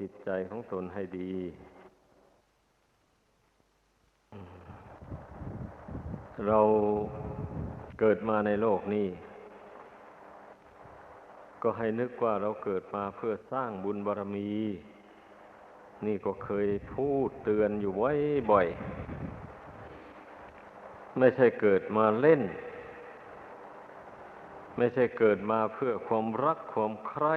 จิตใจของตนให้ดี เราเกิดมาในโลกนี้ ก็ให้นึกว่าเราเกิดมาเพื่อสร้างบุญบารมี นี่ก็เคยพูดเตือนอยู่ไว้บ่อย ไม่ใช่เกิดมาเล่น ไม่ใช่เกิดมาเพื่อความรักความใคร่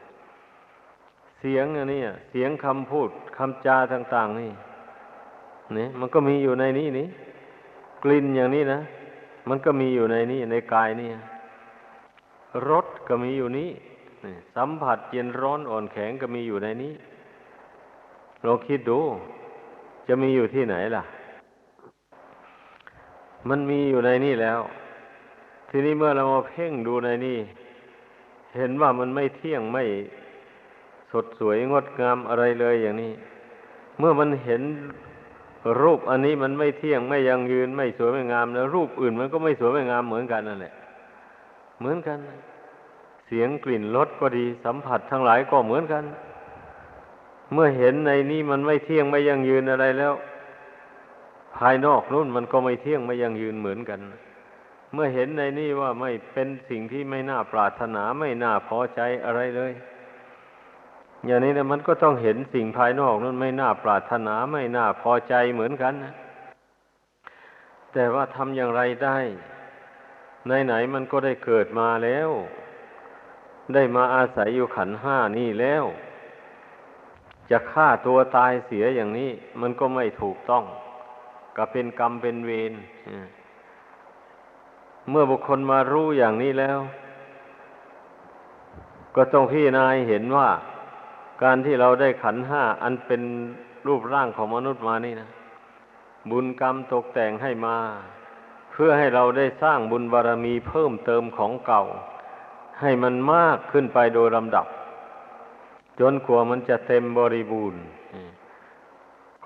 เสียงอันนี้เสียงคำพูดคำจาต่าง ๆ นี่นี่มันก็มีอยู่ในนี้นี่กลิ่นอย่างนี้นะมันก็มีอยู่ในนี้ในกายนี่รสก็มีอยู่นี้สัมผัสเย็นร้อนอ่อนแข็งก็มีอยู่ในนี้เราคิดดู จะมีอยู่ที่ไหนล่ะ มันมีอยู่ในนี่แล้ว ทีนี้เมื่อเรามาเพ่งดูในนี่ เห็นว่ามันไม่เที่ยงไม่ สดสวยงดงามอะไรเลยอย่างนี้ เมื่อมันเห็นรูปอันนี้มันไม่เที่ยงไม่ยังยืนไม่สวยไม่งามแล้ว รูปอื่นมันก็ไม่สวยไม่งามเหมือนกันนั่นแหละ เหมือนกัน เสียงกลิ่นรสก็ดีสัมผัสทั้งหลายก็เหมือนกัน เมื่อเห็นในนี้มันไม่เที่ยงไม่ยังยืนอะไรแล้ว ภายนอกนู่นมันก็ไม่เที่ยงไม่ยังยืนเหมือนกัน เมื่อเห็นในนี้ว่าไม่เป็นสิ่งที่ไม่น่าปรารถนาไม่น่าพอใจอะไรเลย อย่างนี้นะมันก็ต้องเห็นสิ่งภายนอกนั้นไม่น่าปรารถนาไม่น่าพอใจเหมือนกันนะแต่ว่าทำอย่างไรได้ไหนๆมันก็ได้เกิดมาแล้ว ได้มาอาศัยอยู่ขันห้านี่แล้ว จะฆ่าตัวตายเสียอย่างนี้ มันก็ไม่ถูกต้อง ก็เป็นกรรมเป็นเวรเมื่อบุคคลมารู้อย่างนี้แล้ว ก็ต้องพี่นายเห็นว่า การที่เราได้ขันห้าอันเป็นรูปร่างของมนุษย์มานี่นะ บุญกรรมตกแต่งให้มา เพื่อให้เราได้สร้างบุญบารรมีเพิ่มเติมของเก่า ให้มันมากขึ้นไปโดยลำดับ จนกว่ามันจะเต็มบริบูรณ์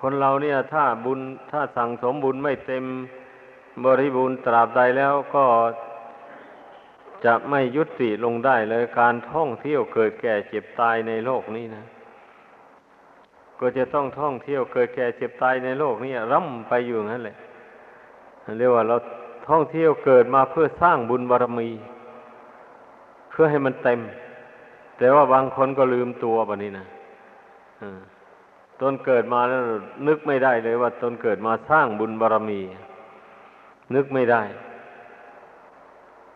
คนเราเนี่ยถ้าบุญถ้าสั่งสมบุญไม่เต็มบริบูรณ์ตราบใดแล้วก็ จะไม่ยุติลงได้เลยการท่องเที่ยวเกิดแก่เจ็บตายในโลกนี้นะ ก็จะต้องท่องเที่ยวเกิดแก่เจ็บตายในโลกนี้ร่ำไปอยู่นั่นแหละเรียกว่าเราท่องเที่ยวเกิดมาเพื่อสร้างบุญบารรมี เพื่อให้มันเต็ม แต่ว่าบางคนก็ลืมตัวแบบนี้นะตนเกิดมาแล้วนึกไม่ได้เลยว่าตนเกิดมาสร้างบุญบารรมี นึกไม่ได้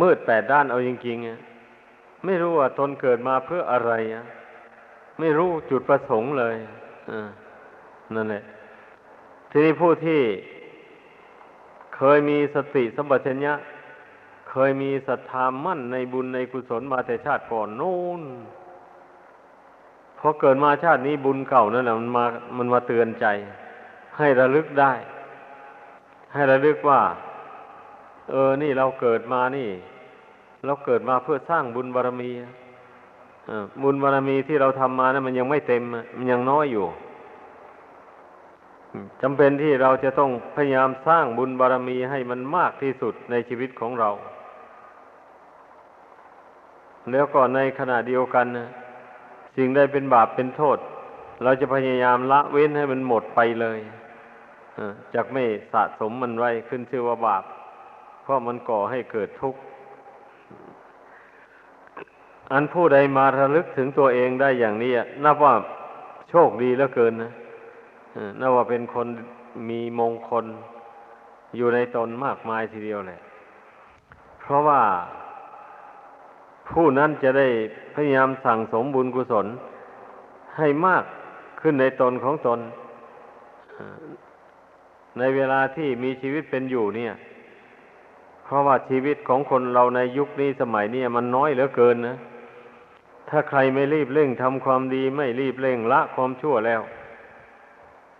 มืดแปดด้านเอาจริงๆไม่รู้ว่าตนเกิดมาเพื่ออะไรไม่รู้จุดประสงค์เลยนั่นแหละ ทีนี้ผู้ที่เคยมีสติสัมปชัญญะ เคยมีศรัทธามั่นในบุญในกุศลมาแต่ชาติก่อนนู่นพอเกิดมาชาตินี้บุญเก่านั่นแหละมันมามันมาเตือนใจ ให้ระลึกได้ ให้ระลึกว่า เออ นี่เราเกิดมานี่ เราเกิดมาเพื่อสร้างบุญบารรมีบุญบารรมีที่เราทำมานะั้นมันยังไม่เต็ม มันยังน้อยอยู่จำเป็นที่เราจะต้องพยายามสร้างบุญบารรมีให้มันมากที่สุดในชีวิตของเรา แล้วก็ในขณะเดียวกันนะสิ่งใดเป็นบาปเป็นโทษ เราจะพยายามละเว้นให้มันหมดไปเลยจากไม่สะสมมันไว้ขึ้นชื่อว่าบาป เพราะมันก่อให้เกิดทุกข์ อันผู้ใดมาระลึกถึงตัวเองได้อย่างนี้นับว่าโชคดีเหลือเกินนะนับว่าเป็นคนมีมงคลอยู่ในตนมากมายทีเดียวแหละเพราะว่าผู้นั้นจะได้พยายามสั่งสมบุญกุศล ให้มากขึ้นในตนของตน ในเวลาที่มีชีวิตเป็นอยู่เนี่ย เพราะว่าชีวิตของคนเราในยุคนี้สมัยนี้มันน้อยเหลือเกินนะ ถ้าใครไม่รีบเร่งทำความดีไม่รีบเร่งละความชั่วแล้ว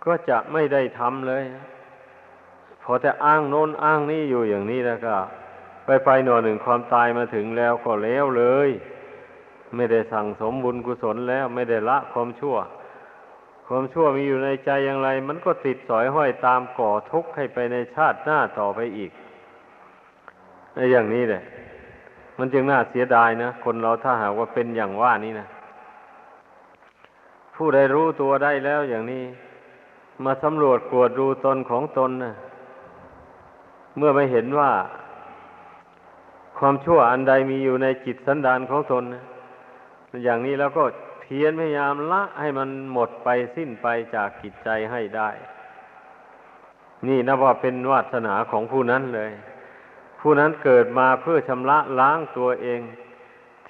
ก็จะไม่ได้ทำเลย พอแต่อ้างโน้นอ้างนี่อยู่อย่างนี้แล้วก็ ไปไปหน่อหนึ่งความตายมาถึงแล้วก็แล้วเลย ไม่ได้สั่งสมบุญกุศลแล้ว ไม่ได้ละความชั่ว ความชั่วมีอยู่ในใจอย่างไร มันก็ติดสอยห้อยตามก่อทุกข์ให้ไปในชาติหน้าต่อไปอีก อย่างนี้แหละ มันจึงน่าเสียดายนะ คนเราถ้าหากว่าเป็นอย่างว่านี้นะ ผู้ใดรู้ตัวได้แล้วอย่างนี้ มาสำรวจกวดดูตนของตนนะเมื่อไม่เห็นว่า ความชั่วอันใดมีอยู่ในจิตสันดานของตนนะอย่างนี้แล้วก็เพียรพยายามละให้มันหมดไปสิ้นไปจากจิตใจให้ได้ นี่นับว่าเป็นวาสนาของผู้นั้นเลย ผู้นั้นเกิดมาเพื่อชำระล้างตัวเอง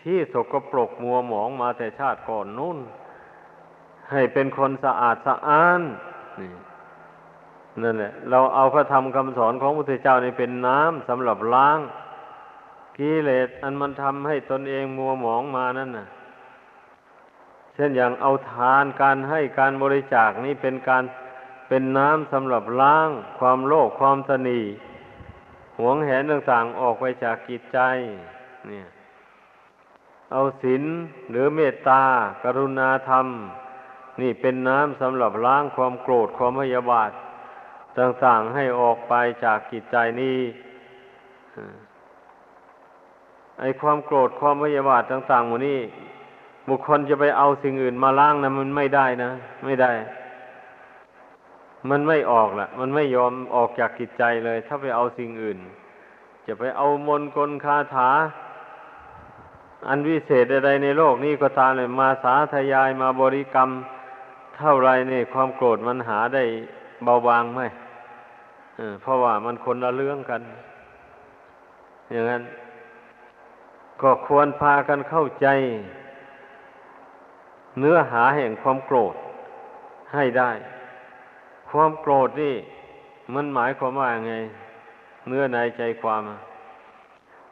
ที่สกปรกมัวหมองมาแต่ชาติก่อนนู่น ให้เป็นคนสะอาดสะอ้านนี่นั่นแหละเราเอาพระธรรมคำสอนของพระพุทธเจ้านี่เป็นน้ำสำหรับล้างกิเลสอันมันทำให้ตนเองมัวหมองมานั่นน่ะ เช่นอย่างเอาทานการให้การบริจาคนี่เป็นการเป็นน้ำสำหรับล้างความโลภความตนี หวงแหนต่างๆออกไปจากกิจใจ เนี่ย เอาศีลหรือเมตตา กรุณาธรรม นี่เป็นน้ำสำหรับล้างความโกรธความพยาบาท ต่างๆให้ออกไปจากกิจใจนี้ไอ้ความโกรธความพยาบาทต่างๆหมดนี้บุคคลจะไปเอาสิ่งอื่นมาล้างนะมันไม่ได้นะ ไม่ได้ มันไม่ออกละมันไม่ยอมออกจากกิจใจเลย ถ้าไปเอาสิ่งอื่น จะไปเอามนกลคาถา อันวิเศษใดในโลกนี้ก็ตามเลยมาสาธยายมาบริกรรม เท่าไรเนี่ยความโกรธมันหาได้เบาบางไหมเพราะว่ามันคนละเรื่องกัน อย่างนั้น ก็ควรพากันเข้าใจ เนื้อหาแห่งความโกรธให้ได้ ความโกรธนี่ มันหมายความว่าไง เนื้อในใจความ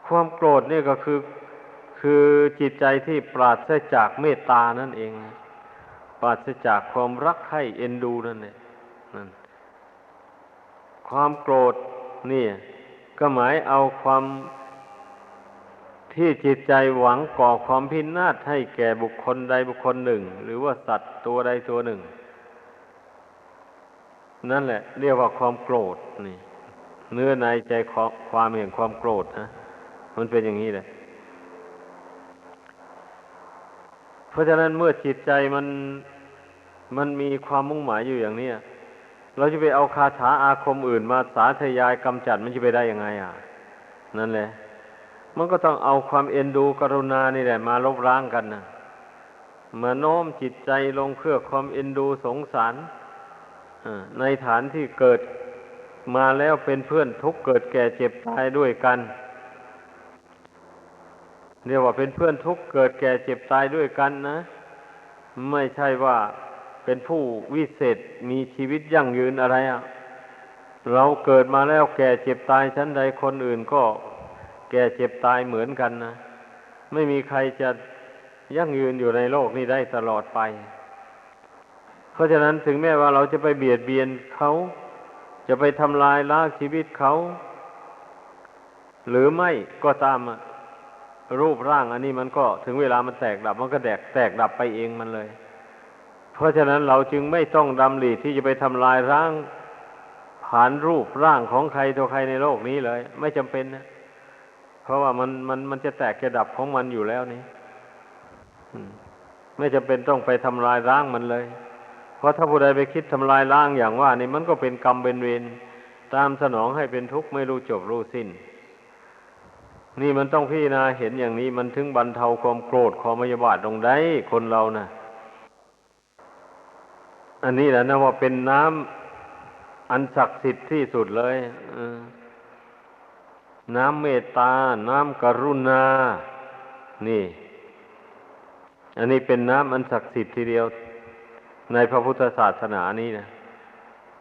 ความโกรธนี่ก็คือคือจิตใจที่ปราศจากเมตตานั่นเอง ปราศจากความรักใคร่เอ็นดูนั่นเองนั่นความโกรธนี่ ก็หมายเอาความที่จิตใจหวังก่อความพินาศให้แก่บุคคลใดบุคคลหนึ่ง หรือว่าสัตว์ตัวใดตัวหนึ่ง นั่นแหละ เรียกว่าความโกรธนี่ เนื้อในใจความเห็นความโกรธนะมันเป็นอย่างนี้เลยเพราะฉะนั้นเมื่อจิตใจมันมันมีความมุ่งหมายอยู่อย่างนี้เราจะไปเอาคาถาอาคมอื่นมาสาธยายกำจัดมันจะไปได้ยังไง อะ นั่นแหละ มันก็ต้องเอาความเอ็นดูกรุณานี่แหละ มาลบล้างกันนะเมื่อโน้มจิตใจลงเพื่อความเอ็นดูสงสาร ในฐานที่เกิดมาแล้วเป็นเพื่อนทุกเกิดแก่เจ็บตายด้วยกันเรียกว่าเป็นเพื่อนทุกเกิดแก่เจ็บตายด้วยกันนะ ไม่ใช่ว่าเป็นผู้วิเศษมีชีวิตยั่งยืนอะไรอะ่ะเราเกิดมาแล้วแก่เจ็บตายชั้นใดคนอื่นก็แก่เจ็บตายเหมือนกันนะ ไม่มีใครจะยั่งยืนอยู่ในโลกนี้ได้ตลอดไป เพราะฉะนั้นถึงแม้ว่าเราจะไปเบียดเบียนเขา จะไปทำลายล้างชีวิตเขา หรือไม่ก็ตามรูปร่างอันนี้มันก็ถึงเวลามันแตกดับ มันก็แตกแตกดับไปเองมันเลย เพราะฉะนั้นเราจึงไม่ต้องดำริที่จะไปทำลายร่างผ่านรูปร่างของใครตัวใครในโลกนี้เลย ไม่จำเป็นนะเพราะว่ามันมันมันจะแตกจะดับของมันอยู่แล้วนี่ไม่จำเป็นต้องไปทำลายร่างมันเลย ราะถ้าผู้ใดไปคิดทำลายร่างอย่างว่านี่มันก็เป็นกรรมเป็นเวรตามสนองให้เป็นทุกข์ไม่รู้จบรู้สิ้น นี่มันต้องพิจารณาเห็นอย่างนี้มันถึงบรรเทาความโกรธความมยาบาทลงได้คนเรานะ่ะ อันนี้แหละนะว่าเป็นน้ำอันศักดิ์สิทธิ์ที่สุดเลยน้ำเมตตา น้ำกรุณา นี่ อันนี้เป็นน้ำอันศักดิ์สิทธิ์ทีเดียว ในพระพุทธศาสนานี้นะ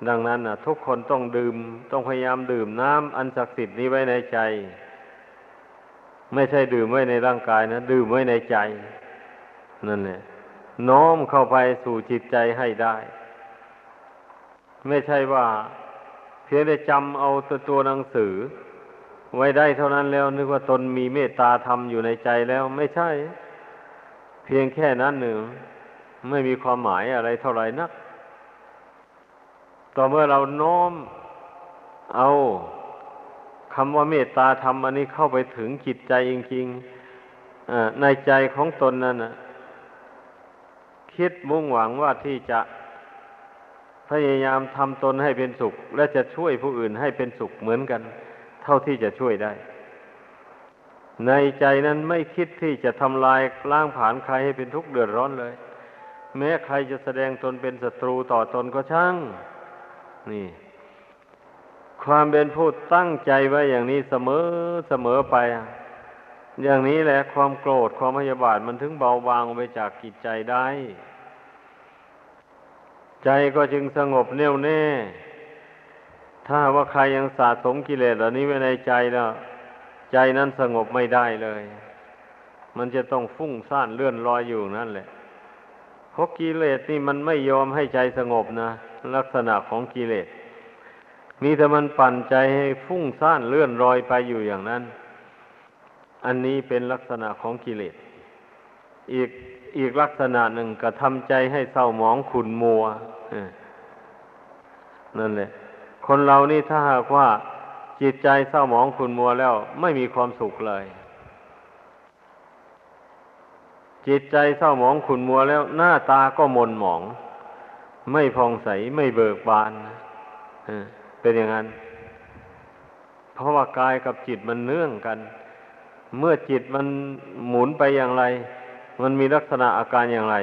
ดังนั้นนะทุกคนต้องดื่ม ต้องพยายามดื่มน้ำอันศักดิ์สิทธิ์นี้ไว้ในใจ ไม่ใช่ดื่มไว้ในร่างกายนะ ดื่มไว้ในใจ นั่นแหละน้อมเข้าไปสู่จิตใจให้ได้ ไม่ใช่ว่าเพียงแต่จำเอาตัวตัวหนังสือ ไว้ได้เท่านั้นแล้ว นึกว่าตนมีเมตตาธรรมอยู่ในใจแล้ว ไม่ใช่ เพียงแค่นั้นหนึ่ง ไม่มีความหมายอะไรเท่าไหร่นัก ต่อเมื่อเราโน้มเอาคำว่าเมตตาธรรมอันนี้เข้าไปถึงจิตใจจริงๆในใจของตนนั้นคิดมุ่งหวังว่าที่จะพยายามทำตนให้เป็นสุข และจะช่วยผู้อื่นให้เป็นสุขเหมือนกัน เท่าที่จะช่วยได้ ในใจนั้นไม่คิดที่จะทำลายล้างผานใครให้เป็นทุกข์เดือดร้อนเลย แม้ใครจะแสดงตนเป็นศัตรูต่อตนก็ช่าง นี่ ความเป็นผู้ตั้งใจไว้อย่างนี้เสมอเสมอไป อย่างนี้แหละความโกรธความพยาบาทมันถึงเบาบางไปจากกิจใจได้ ใจก็จึงสงบแน่วแน่ ถ้าว่าใครยังสะสมกิเลสเหล่านี้ไว้ในใจแล้วใจนั้นสงบไม่ได้เลย มันจะต้องฟุ้งซ่านเลื่อนลอยอยู่นั่นแหละ เพราะกิเลสนี่มันไม่ยอมให้ใจสงบนะลักษณะของกิเลส มีแต่มันปั่นใจให้ฟุ้งซ่านเลื่อนลอยไปอยู่อย่างนั้น อันนี้เป็นลักษณะของกิเลส อีกอีกลักษณะหนึ่งกระทำใจให้เศร้าหมองขุนมัวนั่นแหละ คนเรานี่ถ้าหากว่าจิตใจเศร้าหมองขุนมัวแล้ว ไม่มีความสุขเลย จิตใจเศร้าหมองขุนมัวแล้ว หน้าตาก็มนหมอง ไม่พองใสไม่เบิกบานเป็นอย่างนั้น เพราะว่ากายกับจิตมันเนื่องกัน เมื่อจิตมันหมุนไปอย่างไร มันมีลักษณะอาการอย่างไร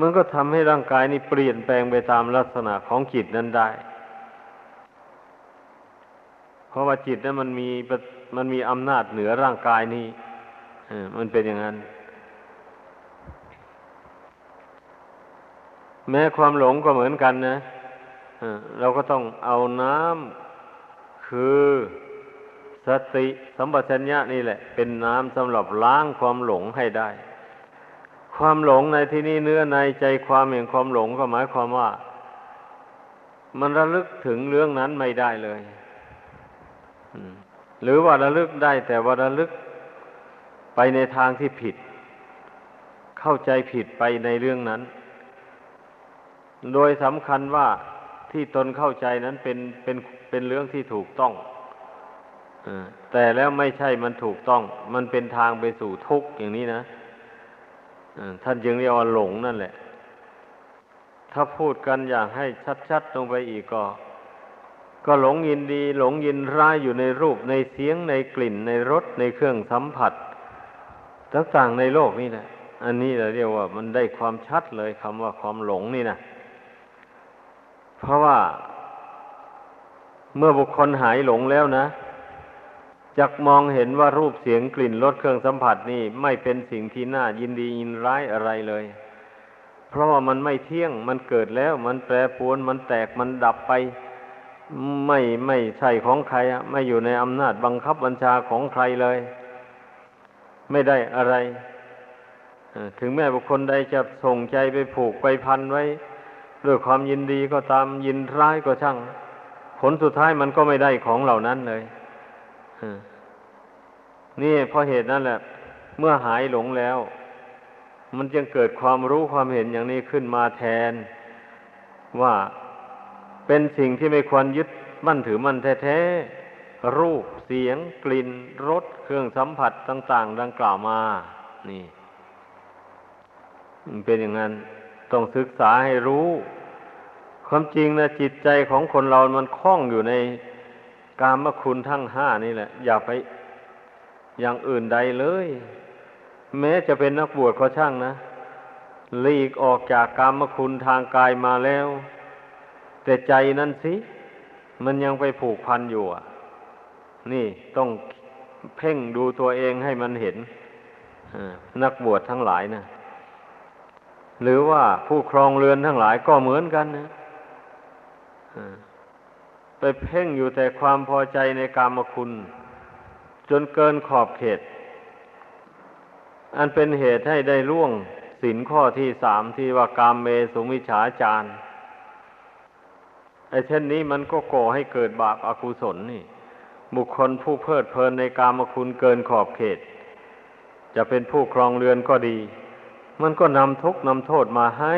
มันก็ทำให้ร่างกายนี้เปลี่ยนแปลงไปตามลักษณะของจิตนั้นได้ เพราะว่าจิตนั้นมันมีมันมีอำนาจเหนือร่างกายนี้มันเป็นอย่างนั้น แม้ความหลงก็เหมือนกันนะเราก็ต้องเอาน้ำคือสติสัมปชัญญะนี่แหละ เป็นน้ำสำหรับล้างความหลงให้ได้ ความหลงในที่นี้เนื้อในใจความแห่งความหลงก็หมายความว่า มันระลึกถึงเรื่องนั้นไม่ได้เลยหรือว่าระลึกได้ แต่ว่าระลึกไปในทางที่ผิด เข้าใจผิดไปในเรื่องนั้น โดยสำคัญว่าที่ตนเข้าใจนั้นเป็นเป็นเป็นเรื่องที่ถูกต้องแต่แล้วไม่ใช่มันถูกต้อง มันเป็นทางไปสู่ทุกข์อย่างนี้นะท่านจึงเรียกว่าหลงนั่นแหละ ถ้าพูดกันอย่างให้ชัดๆลงไปอีกก็ ก็หลงยินดี หลงยินร้ายอยู่ในรูปในเสียงในกลิ่น ในรสในเครื่องสัมผัสต่างๆในโลกนี่แหละ อันนี้เราเรียกว่ามันได้ความชัดเลยคำว่าความหลงนี่นะ เพราะว่าเมื่อบุคคลหายหลงแล้วนะจักมองเห็นว่ารูปเสียงกลิ่นรสเครื่องสัมผัสนี่ไม่เป็นสิ่งที่น่ายินดียินร้ายอะไรเลย เพราะว่ามันไม่เที่ยงมันเกิดแล้ว มันแปรปรวนมันแตกมันดับไป ไม่ไม่ใช่ของใครอะไม่อยู่ในอำนาจบังคับบัญชาของใครเลย ไม่ได้อะไรถึงแม้บุคคลใดจะส่งใจไปผูกไปพันไว้ ด้วยความยินดีก็ตามยินร้ายก็ช่าง ผลสุดท้ายมันก็ไม่ได้ของเหล่านั้นเลยนี่เพราะเหตุนั้นแหละ เมื่อหายหลงแล้ว มันจึงเกิดความรู้ความเห็นอย่างนี้ขึ้นมาแทน ว่าเป็นสิ่งที่ไม่ควรยึดมั่นถือมั่นแท้ๆ รูปเสียง กลิ่นรสเครื่องสัมผัสต่าง ๆ ดังกล่าวมา นี่ เป็นอย่างนั้น ต้องศึกษาให้รู้ ความจริงนะจิตใจของคนเรามันคล้องอยู่ในกามคุณทั้งห้านี่แหละ อย่าไปอย่างอื่นใดเลย แม้จะเป็นนักบวชก็ช่างนะหลีกออกจากกามคุณทางกายมาแล้ว แต่ใจนั่นสิ มันยังไปผูกพันอยู่อะ นี่ต้องเพ่งดูตัวเองให้มันเห็นนักบวชทั้งหลายนะ หรือว่าผู้ครองเรือนทั้งหลายก็เหมือนกันนะไปเพ่งอยู่แต่ความพอใจในกามคุณ จนเกินขอบเขต อันเป็นเหตุให้ได้ล่วงสินข้อที่สามที่ว่ากามเมสุมิฉาจารไอ้เช่นนี้มันก็ก่อให้เกิดบาปอากุศลนี่ บุคคลผู้เพลิดเพลินในกามคุณเกินขอบเขต จะเป็นผู้ครองเรือนก็ดี มันก็นำทุกนำโทษมาให้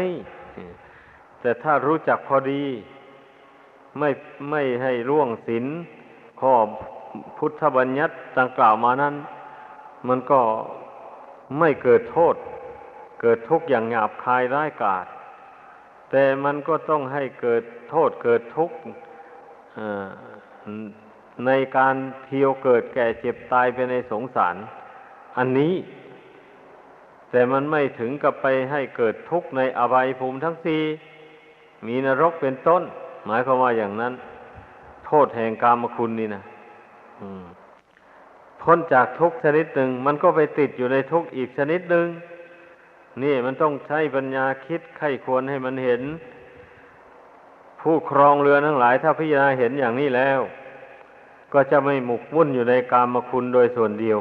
แต่ถ้ารู้จักพอดี ไม่ไม่ให้ร่วงศีลข้อพุทธบัญญัติต่างกล่าวมานั้น มันก็ไม่เกิดโทษ เกิดทุกข์อย่างหยาบคายร้ายกาจแต่มันก็ต้องให้เกิดโทษเกิดทุกข์ในการเที่ยวเกิดแก่เจ็บตายไปในสงสาร อันนี้ แต่มันไม่ถึงกับไปให้เกิดทุกข์ในอบายภูมิทั้งสี่มีนรกเป็นต้น หมายความว่าอย่างนั้น โทษแห่งกามคุณนี่นะพ้นจากทุกชนิดหนึ่ง มันก็ไปติดอยู่ในทุกอีกชนิดหนึ่งนี่มันต้องใช้ปัญญาคิดไข้ควรให้มันเห็น ผู้ครองเรือทั้งหลาย ถ้าพิจารณาเห็นอย่างนี้แล้ว ก็จะไม่หมกมุ่นอยู่ในกามคุณโดยส่วนเดียว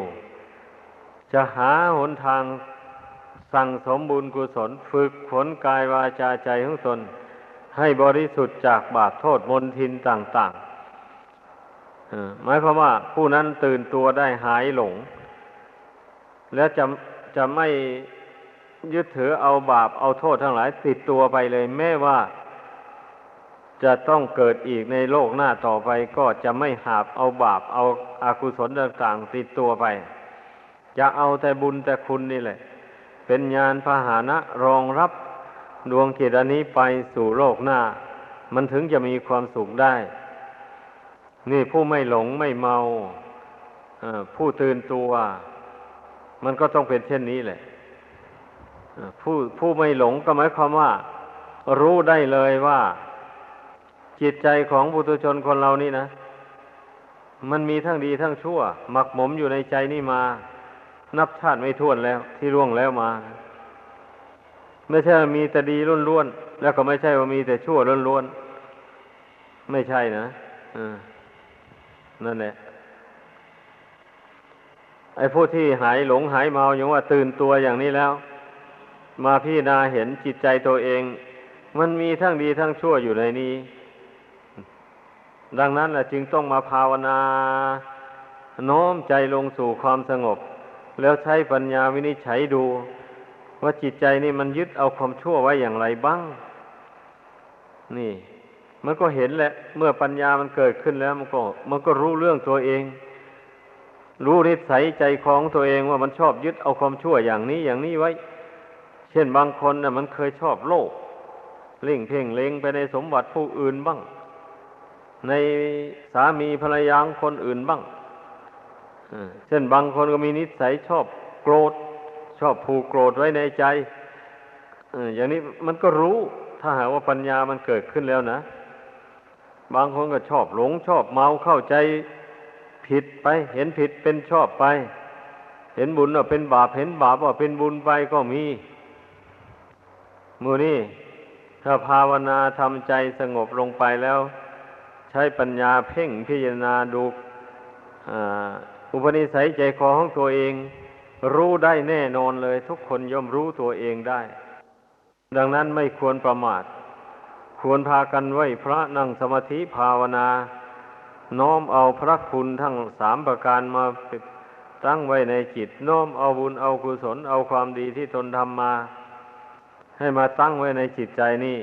จะหาหนทาง สั่งสมบุญกุศลฝึกฝนกายวาจาใจของตนให้บริสุทธิ์จากบาปโทษมนทินต่างๆหมายความว่าผู้นั้นตื่นตัวได้หายหลง และจะจะไม่ยึดถือเอาบาปเอาโทษทั้งหลายติดตัวไปเลย แม้ว่า จะต้องเกิดอีกในโลกหน้าต่อไปก็จะไม่หาบเอาบาปเอาอากุศลต่างๆติดตัวไป จะเอาแต่บุญแต่คุณนี่แหละ เป็นญาณพาหานะรองรับดวงจิตอันนี้ไปสู่โลกหน้า มันถึงจะมีความสุขได้ นี่ผู้ไม่หลงไม่เมาผู้ตื่นตัว มันก็ต้องเป็นเช่นนี้แหละผู้ผู้ไม่หลงก็หมายความว่า รู้ได้เลยว่า จิตใจของบุตุชนคนเรานี่นะ มันมีทั้งดีทั้งชั่ว หมักหมมอยู่ในใจนี่มา นับชาติไม่ท้วนแล้ว ที่ร่วงแล้วมา ไม่ใช่มีแต่ดีล้วนๆแล้วก็ไม่ใช่ว่ามีแต่ชั่วล้วนๆไม่ใช่นะนั่นแหละไอ้ผู้ที่หายหลงหายเมาอย่างว่าตื่นตัวอย่างนี้แล้ว มาพี่นาเห็นจิตใจตัวเอง มันมีทั้งดีทั้งชั่วอยู่ในนี้ ดังนั้นแหละจึงต้องมาภาวนา โน้มใจลงสู่ความสงบ แล้วใช้ปัญญาวินิจฉัยดู ว่าจิตใจนี่มันยึดเอาความชั่วไว้อย่างไรบ้าง นี่ มันก็เห็นแหละ เมื่อปัญญามันเกิดขึ้นแล้ว มันก็ มันก็รู้เรื่องตัวเอง รู้นิสัยใจของตัวเองว่ามันชอบยึดเอาความชั่วอย่างนี้อย่างนี้ไว้ เช่นบางคนนะ่ะ มันเคยชอบโลกเล่งเพ่งเล็งไปในสมบัติผู้อื่นบ้าง ในสามีภรรยาคนอื่นบ้าง เช่นบางคนก็มีนิสัยชอบโกรธ ชอบผูกโกรธไว้ในใจอย่างนี้มันก็รู้ถ้าหากว่าปัญญามันเกิดขึ้นแล้วนะ บางคนก็ชอบหลงชอบเมาเข้าใจผิดไป เห็นผิดเป็นชอบไป เห็นบุญว่าเป็นบาปเห็นบาปว่าเป็นบุญไปก็มีมือนี่ถ้าภาวนาทำใจสงบลงไปแล้ว ใช้ปัญญาเพ่งพิจารณาดู อุปนิสัยใจคอของตัวเอง รู้ได้แน่นอนเลย ทุกคนย่อมรู้ตัวเองได้ ดังนั้นไม่ควรประมาท ควรพากันไหวพระนั่งสมาธิภาวนา น้อมเอาพระคุณทั้งสามประการมาตั้งไว้ในจิต น้อมเอาบุญเอากุศลเอาความดีที่ตนทำมา ให้มาตั้งไว้ในจิตใจนี่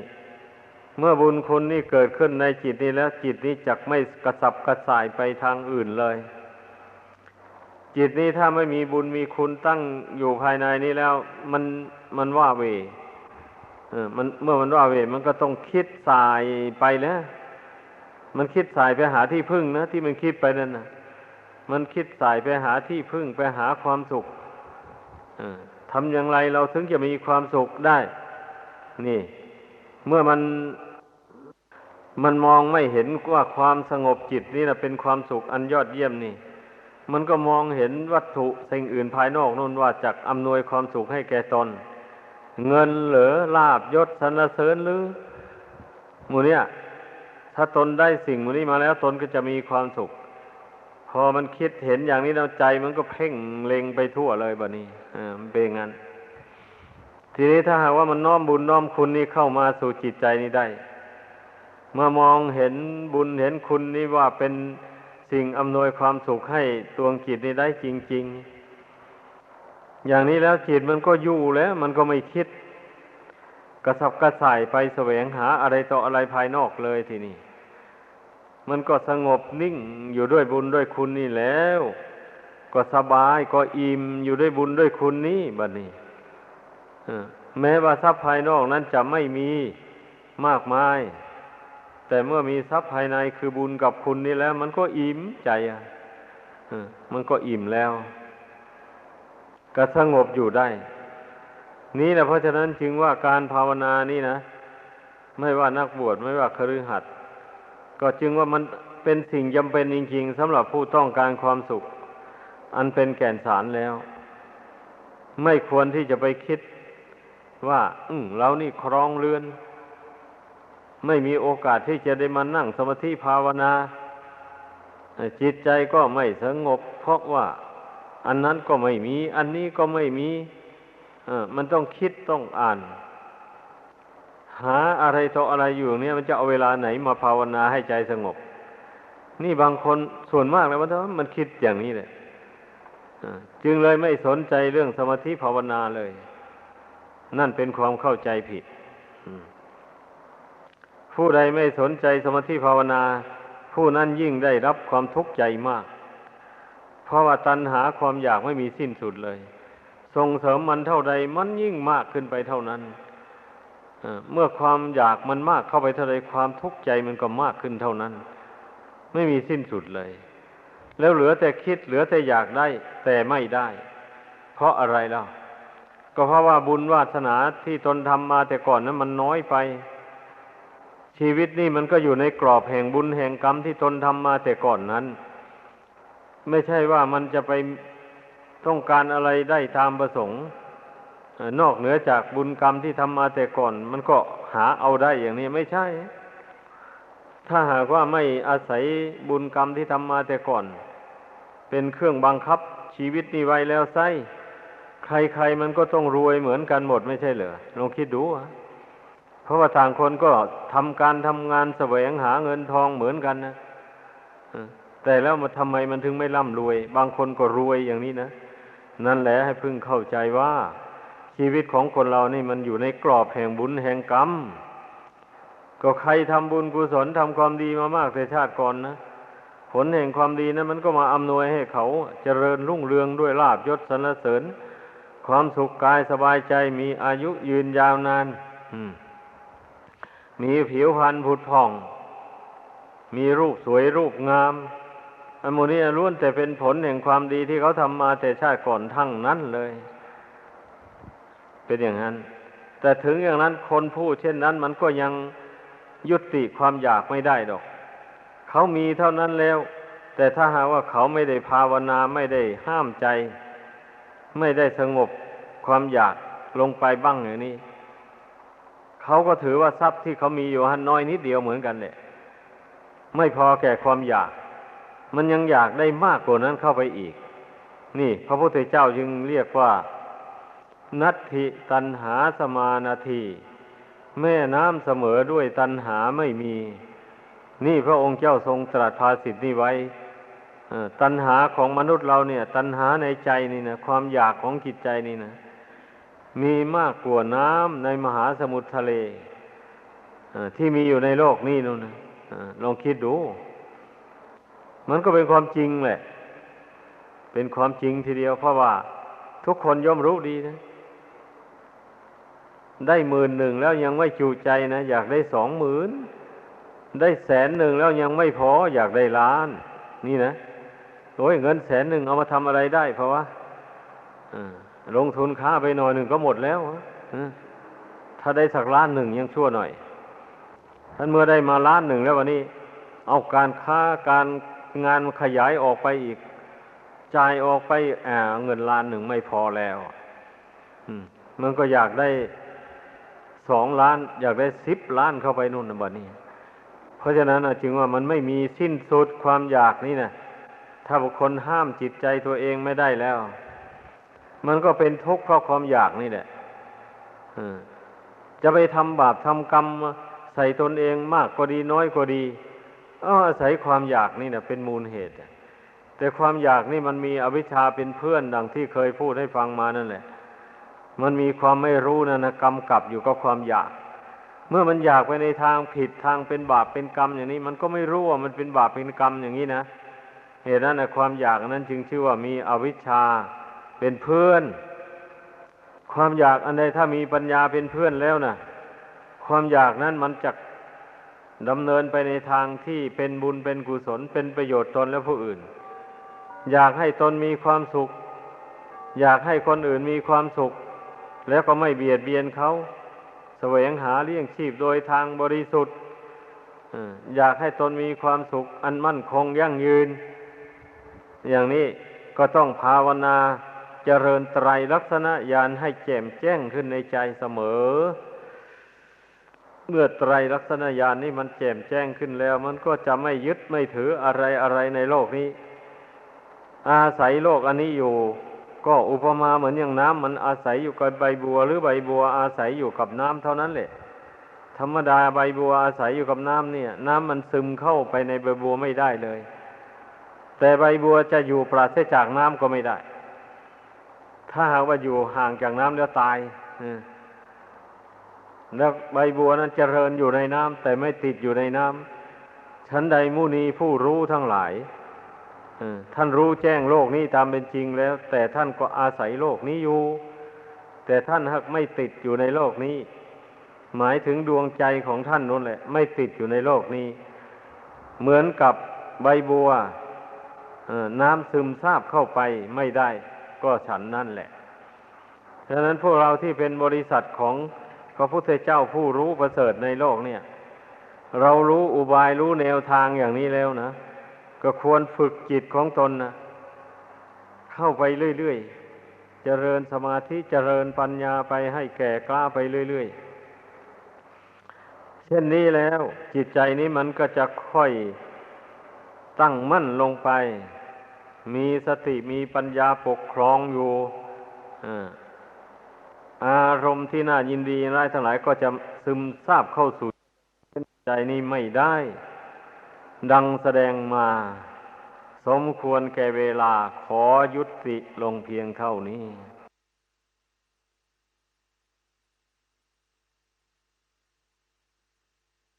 เมื่อบุญคุณนี่เกิดขึ้นในจิตนี้แล้วจิตนี้จักไม่กระสับกระส่ายไปทางอื่นเลย จิตนี้ถ้าไม่มีบุญมีคุณตั้งอยู่ภายในนี้แล้ว มันมันว่าเวเออมันเมื่อมันว่าเวมันก็ต้องคิดสายไปแล้วมันคิดสายไปหาที่พึ่งนะที่มันคิดไปนั่นนะมันคิดสายไปหาที่พึ่งไปหาความสุขทำอย่างไรเราถึงจะมีความสุขได้ นี่ เมื่อมันมันมองไม่เห็นว่าความสงบจิตนี่นะเป็นความสุขอันยอดเยี่ยมนี่ มันก็มองเห็นวัตถุสิ่งอื่นภายนอกนู่นว่าจักอำนวยความสุขให้แก่ตน เงินเหลือลาบยศสรรเสริญหรือมูเนี่ย ถ้าตนได้สิ่งมูนี้มาแล้วตนก็จะมีความสุข พอมันคิดเห็นอย่างนี้แล้วใจมันก็เพ่งเล็งไปทั่วเลยบะนี้อ่ามันเป็นงั้นทีนี้ถ้าหากว่ามันน้อมบุญน้อมคุณนี้เข้ามาสู่จิตใจนี้ได้ เมื่อมองเห็นบุญเห็นคุณนี้ว่าเป็น สิ่งอำนวยความสุขให้ตัวจิตนี้ได้จริง ๆ อย่างนี้แล้วจิตมันก็อยู่แล้ว มันก็ไม่คิด กระสับกระส่ายไปแสวงหาอะไรต่ออะไรภายนอกเลยทีนี้มันก็สงบนิ่งอยู่ด้วยบุญด้วยคุณนี่แล้ว ก็สบายก็อิ่มอยู่ด้วยบุญด้วยคุณนี่บัดนี้แม้ว่าทรัพย์ภายนอกนั้นจะไม่มีมากมาย แต่เมื่อมีทรัพย์ภายในคือบุญกับคุณนี่แล้ว มันก็อิ่มใจอะมันก็อิ่มแล้ว ก็สงบอยู่ได้ นี่แหละเพราะฉะนั้นจึงว่าการภาวนานี่นะ ไม่ว่านักบวชไม่ว่าคฤหัสถก็จึงว่ามันเป็นสิ่งจำเป็นจริงๆสำหรับผู้ต้องการความสุข อันเป็นแก่นสารแล้ว ไม่ควรที่จะไปคิดว่า อืเรานี่ครองเรือน ไม่มีโอกาสที่จะได้มานั่งสมาธิภาวนาจิตใจก็ไม่สงบ เพราะว่า อันนั้นก็ไม่มี อันนี้ก็ไม่มีมันต้องคิดต้องอ่าน หาอะไรต่ออะไรอยู่เนี่ยมันจะเอาเวลาไหนมาภาวนาให้ใจสงบ นี่บางคนส่วนมากแล้วมันมันคิดอย่างนี้เลยจึงเลยไม่สนใจเรื่องสมาธิภาวนาเลย นั่นเป็นความเข้าใจผิด ผู้ใดไม่สนใจสมาธิภาวนา ผู้นั้นยิ่งได้รับความทุกข์ใจมาก เพราะว่าตัณหาความอยากไม่มีสิ้นสุดเลย ส่งเสริมมันเท่าใดมันยิ่งมากขึ้นไปเท่านั้นเมื่อความอยากมันมากเข้าไปเท่าไรความทุกข์ใจมันก็มากขึ้นเท่านั้น ไม่มีสิ้นสุดเลย แล้วเหลือแต่คิดเหลือแต่อยากได้ แต่ไม่ได้ เพราะอะไรเล่าก็เพราะว่าบุญวาสนาที่ตนทำมาแต่ก่อนนั้นมันน้อยไป ชีวิตนี่มันก็อยู่ในกรอบแห่งบุญแห่งกรรมที่ตนทำมาแต่ก่อนนั้น ไม่ใช่ว่ามันจะไปต้องการอะไรได้ตามประสงค์ นอกเหนือจากบุญกรรมที่ทำมาแต่ก่อน มันก็หาเอาได้อย่างนี้ไม่ใช่ ถ้าหากว่าไม่อาศัยบุญกรรมที่ทำมาแต่ก่อน เป็นเครื่องบังคับชีวิตนี้ไว้แล้วไซใครๆมันก็ต้องรวยเหมือนกันหมดไม่ใช่เหรอลองคิดดู เพราะว่าต่างคนก็ทำการทำงานแสวงหาเงินทองเหมือนกันนะแต่แล้วมาทำไมมันถึงไม่ร่ำรวย บางคนก็รวยอย่างนี้นะนั่นแหละให้พึ่งเข้าใจว่า ชีวิตของคนเรานี่มันอยู่ในกรอบแห่งบุญแห่งกรรม ก็ใครทำบุญกุศลทำความดีมามากแต่ชาติก่อนนะผลแห่งความดีนะั้นมันก็มาอำนวยให้เขาเจริญรุ่งเรืองด้วยลาบยศสรรเสริญ ความสุขกายสบายใจมีอายุยืนยาวนานมี มีผิวพรรณผุดผ่อง มีรูปสวยรูปงามอันโมนี้ล้วนแต่เป็นผลแห่งความดีที่เขาทำมาแต่ชาติก่อนทั้งนั้นเลย เป็นอย่างนั้น แต่ถึงอย่างนั้นคนผู้เช่นนั้น มันก็ยังยุติความอยากไม่ได้ดอก เขามีเท่านั้นแล้ว แต่ถ้าหากว่าเขาไม่ได้ภาวนาไม่ได้ห้ามใจ ไม่ได้สงบความอยากลงไปบ้างอย่างนี้ เขาก็ถือว่าทรัพย์ที่เขามีอยู่หันน้อยนิดเดียวเหมือนกันเลยไม่พอแก่ความอยาก มันยังอยากได้มากกว่านั้นเข้าไปอีก นี่ พระพุทธเจ้าจึงเรียกว่า นัตถิตันหาสมานาที แม่น้ำเสมอด้วยตันหาไม่มี นี่พระองค์เจ้าทรงตรัสภาสิทธินี้ไว้ตัณหาของมนุษย์เราเนี่ย ตัณหาในใจนี่นะความอยากของจิตใจนี่นะ มีมากกว่าน้ำในมหาสมุทรทะเลที่มีอยู่ในโลกนี่นู่นนะลองคิดดู มันก็เป็นความจริงแหละ เป็นความจริงทีเดียวเพราะว่าทุกคนย่อมรู้ดีนะ ได้หมื่นหนึ่งแล้วยังไม่จูใจนะ อยากได้สองหมื่นได้แสนหนึ่งแล้วยังไม่พอ อยากได้ล้าน นี่นะโอ้ยเงินแสนหนึ่งเอามาทำอะไรได้เพราะว่าอ่า ลงทุนค้าไปหน่อยหนึ่งก็หมดแล้วอะถ้าได้สักล้านหนึ่งยังชั่วหน่อยท่านเมื่อได้มาล้านหนึ่งแล้ววันนี้ เอาการค้าการงานขยายออกไปอีกจ่ายออกไปอ่าเงินล้านหนึ่งไม่พอแล้วอืมมันก็อยากได้สองล้าน อยากได้สิบล้านเข้าไปนู่นนะบัดนี้ เพราะฉะนั้นน่ะจึงว่ามันไม่มีสิ้นสุดความอยากนี่นะถ้าบุคคลห้ามจิตใจตัวเองไม่ได้แล้ว มันก็เป็นทุกข์เพราะความอยากนี่แหละจะไปทำบาปทำกรรมใส่ตนเองมากก็ดีน้อยก็ดีก็อาศัยความอยากนี่นะเป็นมูลเหตุ แต่ความอยากนี่มันมีอวิชชาเป็นเพื่อนดังที่เคยพูดให้ฟังมานั่นแหละ มันมีความไม่รู้นะนะกำกับอยู่กับความอยาก เมื่อมันอยากไปในทางผิดทางเป็นบาปเป็นกรรมอย่างนี้ มันก็ไม่รู้ว่ามันเป็นบาปเป็นกรรมอย่างนี้นะเหตุนั้นนะความอยากนั้นจึงชื่อว่ามีอวิชชา เป็นเพื่อน ความอยากอันใดถ้ามีปัญญาเป็นเพื่อนแล้วนะความอยากนั้นมันจะดำเนินไปในทางที่เป็นบุญเป็นกุศลเป็นประโยชน์ตนและผู้อื่น อยากให้ตนมีความสุข อยากให้คนอื่นมีความสุข แล้วก็ไม่เบียดเบียนเขาแสวงหาเลี้ยงชีพโดยทางบริสุทธิ์อยากให้ตนมีความสุข อันมั่นคงยั่งยืน อย่างนี้ก็ต้องภาวนา เจริญไตรลักษณะญาณให้แจ่มแจ้งขึ้นในใจเสมอ เมื่อไตรลักษณะญาณนี้มันแจ่มแจ้งขึ้นแล้ว มันก็จะไม่ยึดไม่ถืออะไรอะไรในโลกนี้ อาศัยโลกอันนี้อยู่ ก็อุปมาเหมือนอย่างน้ำมันอาศัยอยู่กับใบบัว หรือใบบัวอาศัยอยู่กับน้ำเท่านั้นแหละธรรมดาใบบัวอาศัยอยู่กับน้ำเนี่ย น้ำมันซึมเข้าไปในใบบัวไม่ได้เลย แต่ใบบัวจะอยู่ปราศจากน้ำก็ไม่ได้ ถ้าหากว่าอยู่ห่างจากน้ำแล้วตายแล้วใบบัวนั้นเจริญอยู่ในน้ำแต่ไม่ติดอยู่ในน้ำชั้นใดมุนีผู้รู้ทั้งหลายท่านรู้แจ้งโลกนี้ตามเป็นจริงแล้ว แต่ท่านก็อาศัยโลกนี้อยู่ แต่ท่านหากไม่ติดอยู่ในโลกนี้ หมายถึงดวงใจของท่านนั่นแหละ ไม่ติดอยู่ในโลกนี้ เหมือนกับใบบัวน้ำซึมซาบเข้าไปไม่ได้ ก็ฉันนั่นแหละฉะนั้นพวกเราที่เป็นบริษัทของพระพุทธเจ้าผู้รู้ประเสริฐในโลกเนี่ย เรารู้อุบายรู้แนวทางอย่างนี้แล้วนะ ก็ควรฝึกจิตของตนนะเข้าไปเรื่อยๆ เจริญสมาธิเจริญปัญญาไปให้แก่กล้าไปเรื่อยๆ เช่นนี้แล้วจิตใจนี้มันก็จะค่อยตั้งมั่นลงไป มีสติมีปัญญาปกครองอยู่อาอารมณ์ที่น่ายินดีร้ายทั้งหลายก็จะซึมซาบเข้าสู่ใจนี้ไม่ได้ ดังแสดงมา สมควรแก่เวลาขอยุติลงเพียงเท่านี้